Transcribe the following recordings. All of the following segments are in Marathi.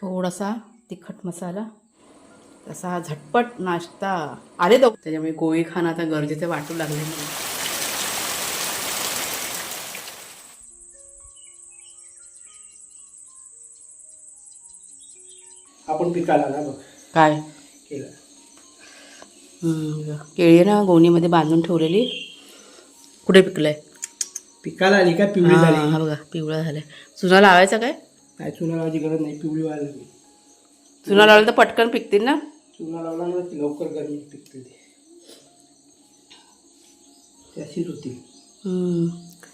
थोडासा तिखट मसाला तसा झटपट नाश्ता आले दो त्याच्यामुळे गोळी खाणं आता गरजेचं वाटू लागले आपण पिकाला ना बघ. काय? केलं केळी ना गोणीमध्ये बांधून ठेवलेली. कुठे पिकलंय? पिकाला आली का? पिवळी झाली. हा बघा पिवळा झालाय. चुना लावायचा काय? नाही चुना लावायची गरज नाही पिवळी व्हायला लागली. चुना लावलं तर पटकन पिकतील ना? चुना लावला ना ती लवकर गरमी पिकते ते. अशीच होती.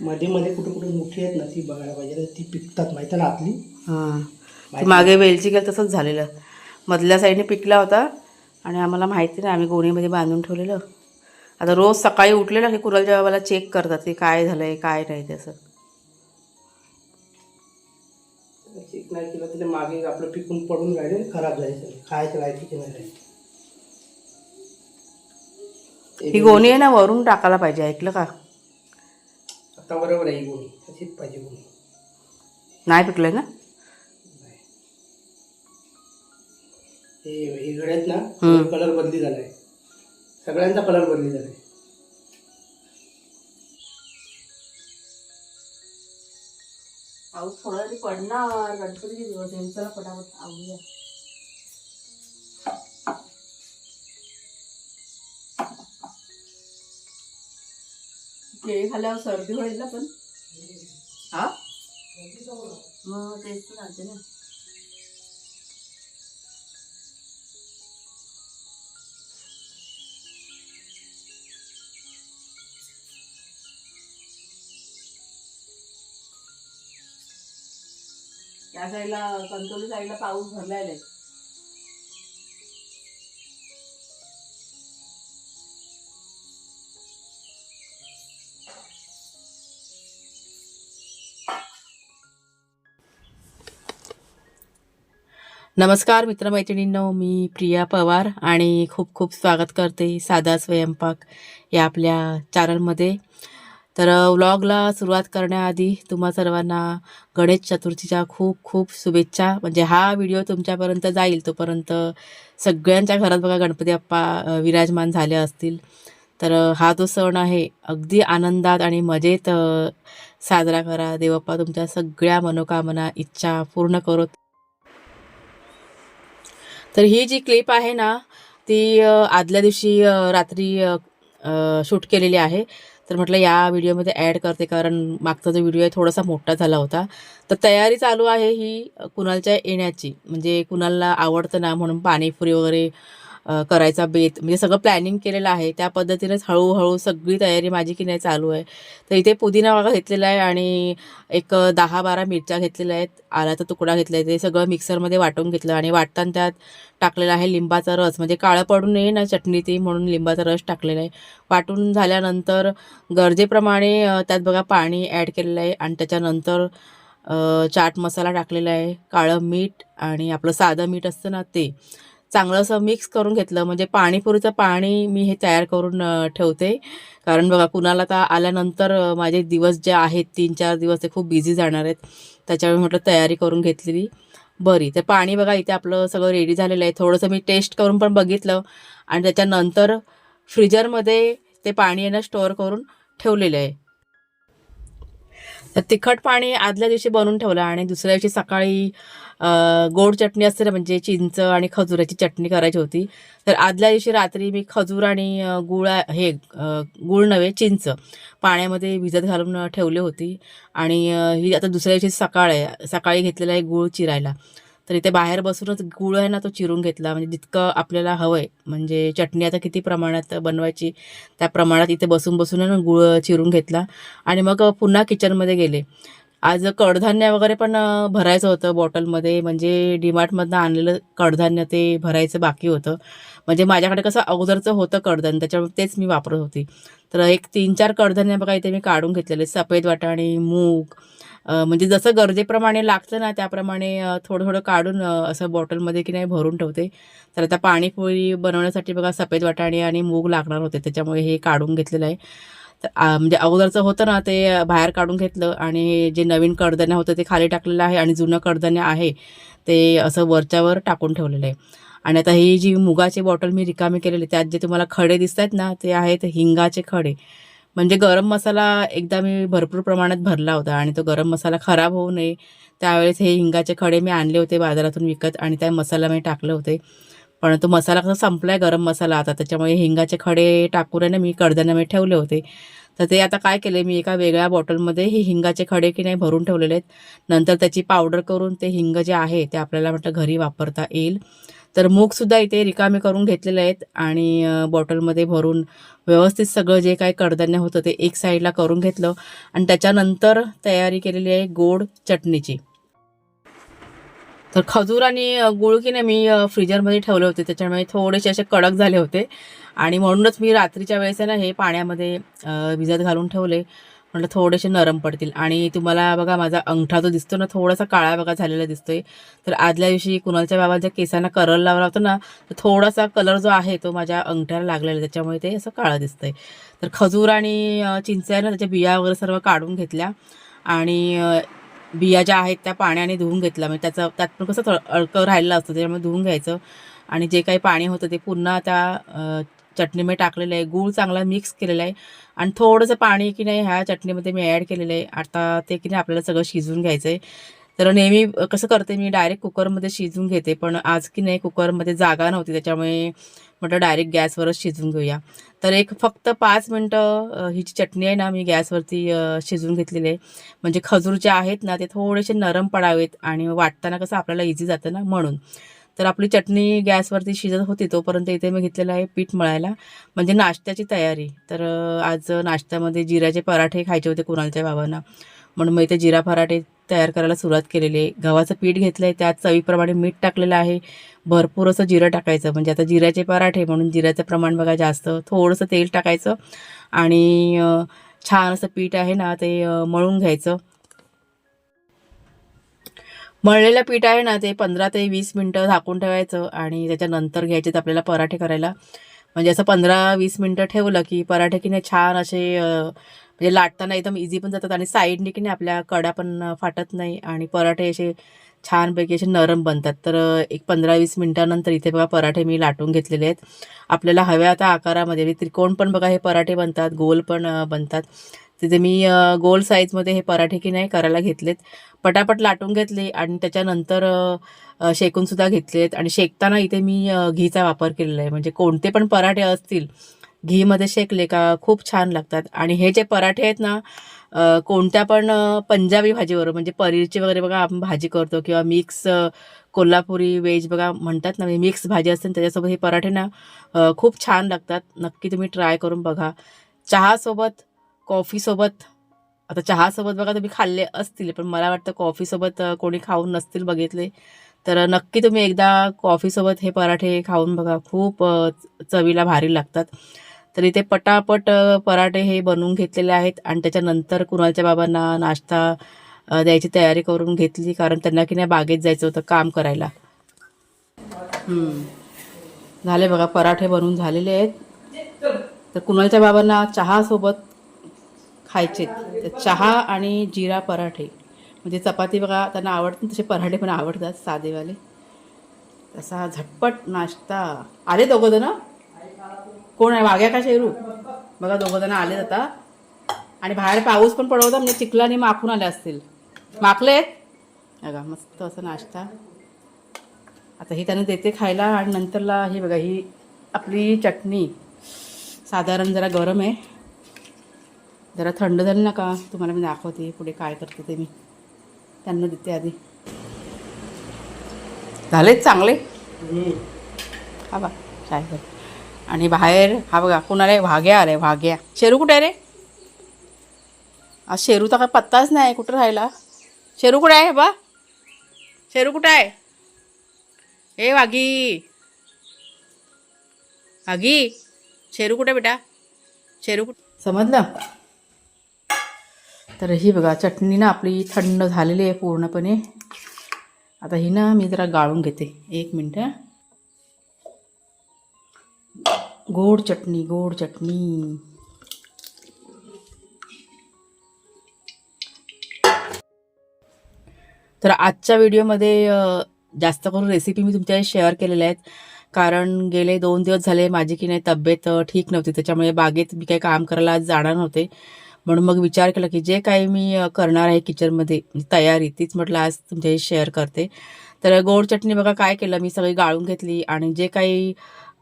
मध्ये मध्ये कुठे कुठे मोठी आहेत ना ती बघायला पाहिजे ती पिकतात. माहिती आहे ना आतली हा. ती मागे वेलची केलं तसंच झालेलं. मधल्या साईडने पिकला होता आणि आम्हाला माहिती नाही आम्ही गोणीमध्ये बांधून ठेवलेलं. आता रोज सकाळी उठलेलं की कुरालच्या बाबाला चेक करतात की काय झालंय काय नाही ते असं. चेक नाही केलं तर ते मागे आपलं पिकून पडून राहिले खराब सगळे. खायचं लायकीचे नाही राहिले. ही गोणी आहे ना वरून टाकायला पाहिजे ऐकलं का? आता बरोबर आहे ही गोणी अशीच पाहिजे गोणी. नाही पिकलंय ना? हे हे गड्यात ना. कलर बदली झालाय. सगळ्यांचा कलर बदली झालाय. पाऊस थोडा तरी पडणार. गणपतीचे दिवस आहे चला पटापट आवडूया केळी खाल्यावर सर्दी होईल ना पण? हा? मग तेच तर ना. त्या साईडला कणकवली साईडला पाऊस भरलेला आहे. नमस्कार मित्रमैत्रिणींनो. मी प्रिया पवार आणि खूप खूप स्वागत करते साधा स्वयंपाक या आपल्या चॅनलमध्ये तर व्लॉगला सुरुवात करण्याआधी तुम्हा सर्वांना गणेश चतुर्थीच्या खूप खूप शुभेच्छा. म्हणजे हा व्हिडिओ तुमच्यापर्यंत जाईल तोपर्यंत सगळ्यांच्या घरात बघा गणपती बाप्पा विराजमान झाले असतील. तर हा जो सण आहे अगदी आनंदात आणि मजेत साजरा करा. देवप्पा तुमच्या सगळ्या मनोकामना इच्छा पूर्ण करोत. तर ही जी क्लिप आहे ना ती आदल्या दिवशी रात्री शूट केलेली आहे. तर म्हटलं या व्हिडिओमध्ये ॲड करते कारण मागचा जो व्हिडिओ आहे थोडासा मोठा झाला होता. तर तयारी चालू आहे ही कुणालच्या येण्याची. म्हणजे कुणाला आवडतं ना म्हणून पाणीपुरी वगैरे करायचा बेत म्हणजे सगळं प्लॅनिंग केलेलं आहे. त्या पद्धतीनेच हळूहळू सगळी तयारी माझी की नाही चालू आहे. तर इथे पुदिना वागा घेतलेला आहे आणि एक दहा बारा मिरच्या घेतलेल्या आहेत. आल्याचा तुकडा घेतला आहे ते सगळं मिक्सरमध्ये वाटून घेतलं आणि वाटताना त्यात टाकलेला आहे लिंबाचा रस. म्हणजे काळं पडून नये ना चटणी ती म्हणून लिंबाचा रस टाकलेला आहे. वाटून झाल्यानंतर गरजेप्रमाणे त्यात बघा पाणी ॲड केलेलं आहे आणि त्याच्यानंतर चाट मसाला टाकलेला आहे. काळं मीठ आणि आपलं साधं मीठ असतं ना ते. चांगलं असं मिक्स करून घेतलं. म्हणजे पाणीपुरीचं पाणी मी हे तयार करून ठेवते. कारण बघा कुणाला आता आल्यानंतर माझे दिवस जे आहेत तीन चार दिवस ते खूप बिझी जाणार आहेत. त्याच्यामुळे म्हटलं तयारी करून घेतलेली बरी. तर पाणी बघा इथे आपलं सगळं रेडी झालेलं आहे. थोडंसं मी टेस्ट करून पण बघितलं. आणि त्याच्यानंतर फ्रीजरमध्ये ते पाणी आहे ना स्टोअर करून ठेवलेलं आहे. तर तिखट पाणी आदल्या दिवशी बनवून ठेवलं आणि दुसऱ्या दिवशी सकाळी गोड चटणी असते ना म्हणजे चिंच आणि खजुराची चटणी करायची होती. तर आदल्या दिवशी रात्री मी खजूर आणि अ, गुळा हे गुळ नव्हे चिंच पाण्यामध्ये भिजत घालून ठेवली होती. आणि ही आता दुसऱ्या दिवशी सकाळ आहे. सकाळी घेतलेला आहे गुळ चिरायला. तर इथे बाहेर बसूनच गुळ आहे ना तो चिरून घेतला. म्हणजे जितकं आपल्याला हवं आहे म्हणजे चटणी आता किती प्रमाणात बनवायची त्या प्रमाणात इथे बसून बसून ना गुळ चिरून घेतला. आणि मग पुन्हा किचनमध्ये गेले. आज कडधान्य वगैरे पण भरायचं होतं बॉटलमध्ये. म्हणजे डीमार्टमधनं आणलेलं कडधान्य ते भरायचं बाकी होतं. म्हणजे माझ्याकडे कसं अगोदरचं होतं कडधन त्याच्यामुळे तेच मी वापरत होती. तर एक तीन चार कडधान्य बघा इथे मी काढून घेतलेले सफेद वाटाणे मूग म्हणजे जसं गरजेप्रमाणे लागतं ना त्याप्रमाणे थोडं थोडं काढून असं बॉटलमध्ये की नाही भरून ठेवते. तर आता पाणीपुरी बनवण्यासाठी बघा सफेद वाटाणे आणि मूग लागणार होते त्याच्यामुळे हे काढून घेतलेलं आहे. तर म्हणजे अगोदरचं होतं ना ते बाहेर काढून घेतलं आणि जे नवीन कडधान्य होतं ते खाली टाकलेलं आहे आणि जुनं कडधान्य आहे ते असं वरच्यावर टाकून ठेवलेलं आहे. आणि आता ही जी मुगाची बॉटल मी रिकामी केलेली त्यात जे तुम्हाला खडे दिसत आहेत ना ते आहेत हिंगाचे खडे. म्हणजे गरम मसाला एकदा मी भरपूर प्रमाणात भरला होता आणि तो गरम मसाला खराब होऊ नये. त्यावेळेस हे हिंगाचे खडे मी आणले होते बाजारातून विकत आणि त्या मसाला मी टाकले होते. पण तो मसाला कसा संपलाय गरम मसाला आता त्याच्यामुळे हिंगाचे खडे टाकून आहे ना मी कडधान्यामध्ये ठेवले होते. तर ते आता काय केले मी एका वेगळ्या बॉटलमध्ये हे हिंगाचे खडे की नाही भरून ठेवलेले आहेत. नंतर त्याची पावडर करून ते हिंग जे आहे ते आपल्याला म्हटलं घरी वापरता येईल. तर मूगसुद्धा इथे रिकामे करून घेतलेले आहेत आणि बॉटलमध्ये भरून व्यवस्थित सगळं जे काही कडधान्य होतं ते एक साईडला करून घेतलं आणि त्याच्यानंतर तयारी केलेली आहे गोड चटणीची. तर खजूर आणि अ, गुळ की नाही मी फ्रीजरमध्ये ठेवले होते. त्याच्यामुळे थोडेसे असे कडक झाले होते आणि म्हणूनच मी रात्रीच्या वेळेस ना हे पाण्यामध्ये भिजत घालून ठेवले. म्हटलं थोडेसे नरम पडतील. आणि तुम्हाला बघा माझा अंगठा जो दिसतो ना थोडासा काळा बघा झालेला दिसतोय. तर आदल्या दिवशी कुणालच्या बाबाच्या केसांना करल लावला होता ना तर थोडासा कलर जो आहे तो माझ्या अंगठ्याला लागलेला त्याच्यामुळे ते असं काळं दिसतंय. तर खजूर आणि अ, ना त्याच्या बिया वगैरे सर्व काढून घेतल्या. आणि बिया ज्या आहेत त्या पाण्याने धुवून घेतला म्हणजे त्याचं त्यात पण कसं थोडं राहिलेलं असतं त्याच्यामुळे धुवून घ्यायचं. आणि जे काही पाणी होतं ते पुन्हा त्या चटणी मी टाकलेलं आहे. गूळ चांगला मिक्स केलेला आहे. आणि थोडंसं पाणी की नाही ह्या चटणीमध्ये मी ॲड केलेलं आहे. आता ते की नाही आपल्याला सगळं शिजवून घ्यायचं आहे तर नेहमी कसं करते मी डायरेक्ट कुकरमध्ये शिजवून घेते. पण आज की नाही कुकरमध्ये जागा नव्हती. त्याच्यामुळे म्हटलं डायरेक्ट गॅसवरच शिजवून घेऊया. तर एक फक्त पाच मिनटं ही जी चटणी आहे ना मी गॅसवरती शिजवून घेतलेली आहे. म्हणजे खजूर जे आहेत ना ते थोडेसे नरम पडावेत. आणि वाटताना कसं आपल्याला इझी जातं ना म्हणून. तर आपली चटणी गॅसवरती शिजत होती तोपर्यंत इथे मी घेतलेलं आहे पीठ मळायला म्हणजे नाश्त्याची तयारी. तर आज नाश्त्यामध्ये जिऱ्याचे पराठे खायचे होते कुणालच्या बाबांना. म्हणून मग इथे जिरा पराठे तयार करायला सुरुवात केलेली आहे. गव्हाचं पीठ घेतलं आहे त्यात चवीप्रमाणे मीठ टाकलेलं आहे. भरपूर असं जिरं टाकायचं म्हणजे आता जिऱ्याचे पराठे म्हणून जिऱ्याचं प्रमाण बघा जास्त थोडंसं तेल टाकायचं आणि छान असं पीठ आहे ना ते मळून घ्यायचं. मळलेलं पीठ आहे ना ते पंधरा ते वीस मिनटं झाकून ठेवायचं आणि त्याच्यानंतर घ्यायचे आपल्याला पराठे करायला. म्हणजे असं पंधरा वीस मिनटं ठेवलं की पराठे की नाही छान असे म्हणजे लाटताना एकदम इझी पण जातात आणि साईडने की नाही आपल्या कडा पण फाटत नाही आणि पराठे असे छानपैकी असे नरम बनतात. तर एक पंधरा वीस मिनटानंतर इथे बघा पराठे मी लाटून घेतलेले आहेत. आपल्याला हव्या आता आकारामध्ये म्हणजे त्रिकोण पण बघा हे पराठे बनतात गोल पण बनतात. तिथे मी गोल साईजमध्ये हे पराठे की नाही करायला घेतलेत. पटापट लाटून घेतले आणि त्याच्यानंतर शेकूनसुद्धा घेतलेत. आणि शेकताना इथे मी घीचा वापर केलेला आहे. म्हणजे कोणते पण पराठे असतील घीमध्ये शेकले का खूप छान लागतात. आणि हे जे पराठे आहेत ना कोणत्या पण पंजाबी भाजीवर म्हणजे पनीरची वगैरे बघा आपण भाजी करतो किंवा मिक्स कोल्हापुरी व्हेज बघा म्हणतात ना म्हणजे मिक्स भाजी असते ना, त्याच्यासोबत हे पराठे ना खूप छान लागतात. नक्की तुम्ही ट्राय करून बघा. चहासोबत कॉफीसोबत आता चहासोबत बघा तुम्ही खाल्ले असतील पण मला वाटतं कॉफीसोबत कोणी खाऊन नसतील बघितले. तर नक्की तुम्ही एकदा कॉफीसोबत हे पराठे खाऊन बघा. खूप चवीला भारी लागतात. तर इथे पटापट पराठे हे बनवून घेतलेले आहेत आणि त्याच्यानंतर कुणालच्या बाबांना नाश्ता द्यायची तयारी करून घेतली कारण त्यांना की नाही बागेत जायचं होतं काम करायला. झाले बघा पराठे बनवून झालेले आहेत. तर कुणालच्या बाबांना चहासोबत खायचे. तर चहा आणि जिरा पराठे. म्हणजे चपाती बघा त्यांना आवडतात तसे पराठे पण आवडतात साधेवाले. तसा हा झटपट नाश्ता. आले दोघं जण? कोण आहे? वाघ्या का शेरू? बघा दोघं जण आले आता. आणि बाहेर पाऊस पण पडत होता म्हणजे चिखलाने माखून आले असतील. माखले बघा मस्त असा नाश्ता. आता ही त्यांना देते खायला आणि नंतरला ही बघा ही आपली चटणी. साधारण जरा गरम आहे. जरा थंड झाली ना का? तुम्हाला मी दाखवते पुढे काय करते ते मी. त्यांना देते आधी. झालेच चांगले? हा बा काय कर आणि बाहेर हा बघा कुणाला वाघ्या आलाय वाघ्या. शेरू कुठे आहे रे? आज शेरूचा काय पत्ताच नाही कुठं राहिला? शेरू कुठे आहे बा? शेरू कुठं आहे? ए वाघी. वाघी शेरू कुठे बेटा? शेरू कुठे? समजलं? तर ही बघा चटणी ना आपली थंड झालेली आहे पूर्णपणे. आता ही ना मी जरा गाळून घेते. एक मिनटं गोड चटणी गोड चटणी. तर आजच्या व्हिडिओमध्ये जास्त करून रेसिपी मी तुमच्याशी शेअर केलेल्या आहेत. कारण गेले दोन दिवस झाले माझी की नाही तब्येत ठीक नव्हती. त्याच्यामुळे बागेत मी काही काम करायला जाणार नव्हते. म्हणून मग विचार केला की जे काही मी करणार आहे किचनमध्ये तयारी तीच म्हटलं आज तुमच्याशी शेअर करते. तर गोड चटणी बघा काय केलं मी सगळी गाळून घेतली आणि जे काही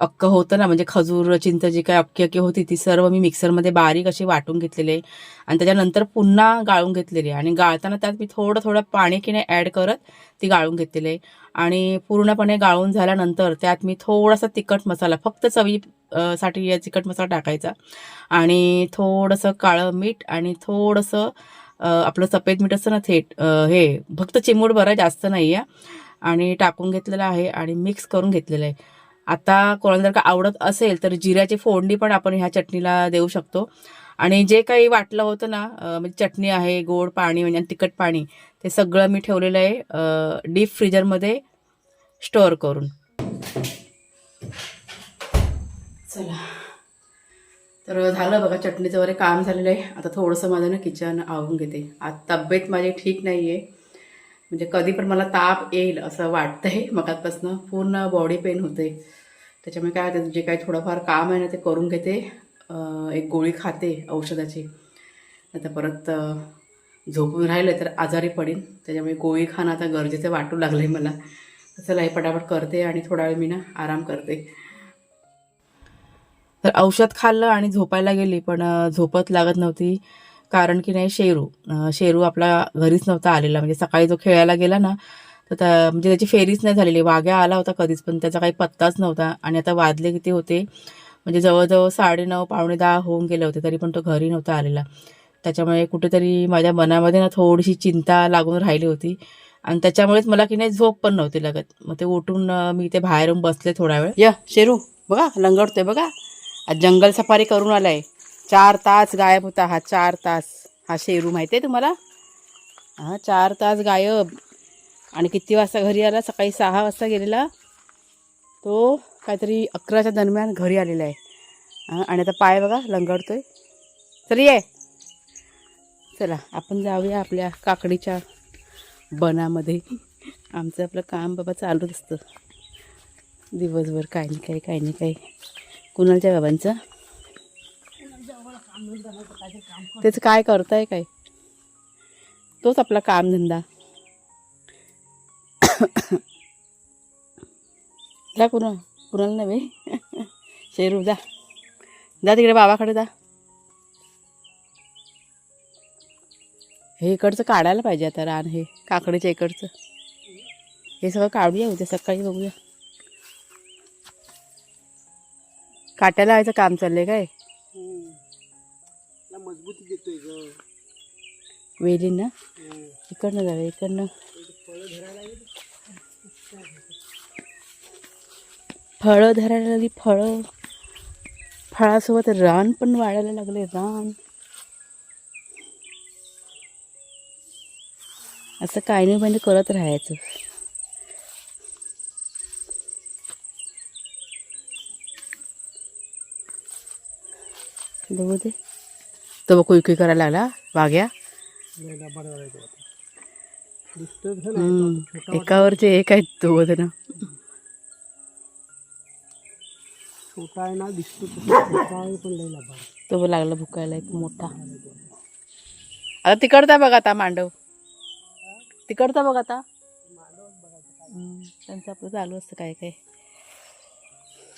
अक्क होतं ना म्हणजे खजूर चिंच जी काही अक्की अक्की होती ती सर्व मी मिक्सरमध्ये बारीक अशी वाटून घेतलेली आहे. आणि त्याच्यानंतर पुन्हा गाळून घेतलेली आहे. आणि गाळताना त्यात मी थोडं थोडं पाणी की नाही ॲड करत ती गाळून घेतलेली आहे. आणि पूर्णपणे गाळून झाल्यानंतर त्यात मी थोडासा तिखट मसाला फक्त चवी साठी या तिखट मसाला टाकायचा. आणि थोडंसं काळं मीठ आणि थोडंसं आपलं सफेद मीठ असतं ना थेट हे फक्त चिमूट बरं जास्त नाही आहे आणि टाकून घेतलेलं आहे आणि मिक्स करून घेतलेलं आहे. आता कोणाला जर का आवडत असेल तर जिऱ्याची फोडणी पण आपण ह्या चटणीला देऊ शकतो. आणि जे काही वाटलं होतं ना म्हणजे चटणी आहे गोड पाणी म्हणजे आणि तिखट पाणी ते सगळं मी ठेवलेलं आहे डीप फ्रीजरमध्ये स्टोअर करून. चला. तर झालं बघा चटणीचं वगैरे काम झालेलं आहे. आता थोडंसं माझं ना किचन आवरून घेते. आज तब्येत माझी ठीक नाही आहे म्हणजे कधी पण मला ताप येईल असं वाटतंय. मगातपासनं पूर्ण बॉडी पेन होते त्याच्यामुळे काय होतं जे काही थोडंफार काम आहे ना ते करून घेते. एक गोळी खाते औषधाची. आता परत झोपून राहिले तर आजारी पडेन. त्याच्यामुळे गोळी खाणं आता गरजेचं वाटू लागलं आहे मला. तसं चला हे पटापट करते आणि थोडा वेळ मी ना आराम करते. तर औषध खाल्लं आणि झोपायला गेली पण झोपत लागत नव्हती. कारण की नाही शेरू. शेरू आपला घरीच नव्हता आलेला. म्हणजे सकाळी जो खेळायला गेला ना तर त्या म्हणजे त्याची फेरीच नाही झालेली. वाघ्या आला होता कधीच पण त्याचा काही पत्ताच नव्हता. आणि आता वाजले किती होते? म्हणजे जवळजवळ साडेनऊ पावणे दहा होऊन गेले होते तरी पण तो घरी नव्हता आलेला. त्याच्यामुळे कुठेतरी माझ्या मनामध्ये ना थोडीशी चिंता लागून राहिली होती. आणि त्याच्यामुळेच मला की नाही झोप पण नव्हती लागत. मग ते उठून मी ते बाहेरून बसले थोडा वेळ. या शेरू बघा लंगडतोय बघा. आज जंगल सफारी करून आलाय. चार तास गायब होता हा चार तास. हा शेरू माहिती आहे तुम्हाला? हा चार तास गायब. आणि किती वाजता घरी आला? सकाळी सहा वाजता गेलेला. तो काहीतरी अकराच्या दरम्यान घरी आलेला आहे. आणि आता पाय बघा लंगडतोय. तर ये. चला आपण जाऊया आपल्या काकडीच्या बनामध्ये. आमचं आपलं काम बाबा चालूच असतं. दिवसभर काही नाही काही काही नाही काही. कुणालच्या बाबांचं? त्याचं काय करताय काय? तोच आपला कामधंदा. जा कुणा? कुणाला नव्हे. शेरू जा. जा तिकडे बाबाकडे जा. हे इकडचं काढायला पाहिजे आता रान हे काकडीच्या इकडचं. हे सगळं काढूया उद्या सकाळी बघूया. काट्याला लावायचं काम चाललंय काय? मजबूती देतोय ग. वेली ना इकडनं जाऊया इकडनं. फळं धरायला लागली फळं. फळासोबत रान पण वाढायला लागले रान. असं काही नाही म्हणजे करत राहायचं. बघू दे. तो बघ कुई करायला लागला वाघ्या. एकावरचे एक आहेत तो ना काय आहे ना दिसतो काय पण लई तो लागला भुकायला एक मोठा. आता तिकडचा बघ आता मांडव. तिकडचा बघ आता. त्यांचं आपलं चालू असतं काय काय.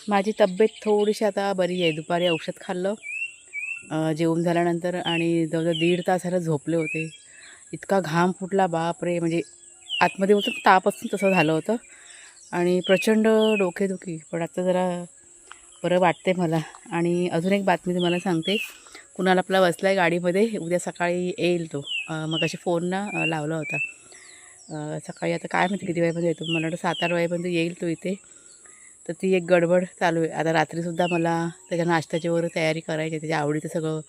माझी तब्येत थोडीशी आता बरी आहे. दुपारी औषध खाल्लं. जेवण जेवून झाल्यानंतर आणि जवळजवळ दीड तासाला झोपले होते. इतका घाम फुटला बापरे. म्हणजे आतमध्ये होतं ताप असून तसं झालं होतं. आणि प्रचंड डोकेदुखी. पण आता जरा बरं वाटते मला. आणि अजून एक बातमी तुम्हाला सांगते. कुणाला आपला बसला आहे गाडीमध्ये उद्या सकाळी येईल तो. मग अशी फोन ना लावला होता. सकाळी आता काय माहिती किती वाजेपर्यंत येतो. मला वाटतं सात आठ वाजेपर्यंत येईल तो इथे. तर ती एक गडबड चालू आहे. आता रात्रीसुद्धा मला त्याच्या नाश्त्याची वगैरे तयारी करायची त्याच्या आवडीचं सगळं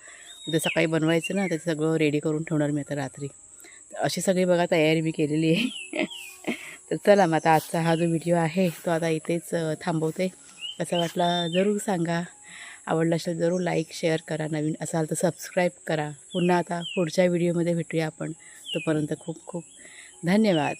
उद्या सकाळी बनवायचं ना त्याचं सगळं रेडी करून ठेवणार मी आता रात्री. तर अशी सगळी बघा तयारी मी केलेली आहे. तर चला मग आता आजचा हा जो व्हिडिओ आहे तो आता इथेच थांबवते. कसा वाटला जरूर सांगा. आवडला असेल जरूर लाईक शेअर करा नवीन असाल तर सबस्क्राईब करा. पुन्हा आता पुढच्या व्हिडिओमध्ये भेटूया आपण. तोपर्यंत खूप खूप धन्यवाद.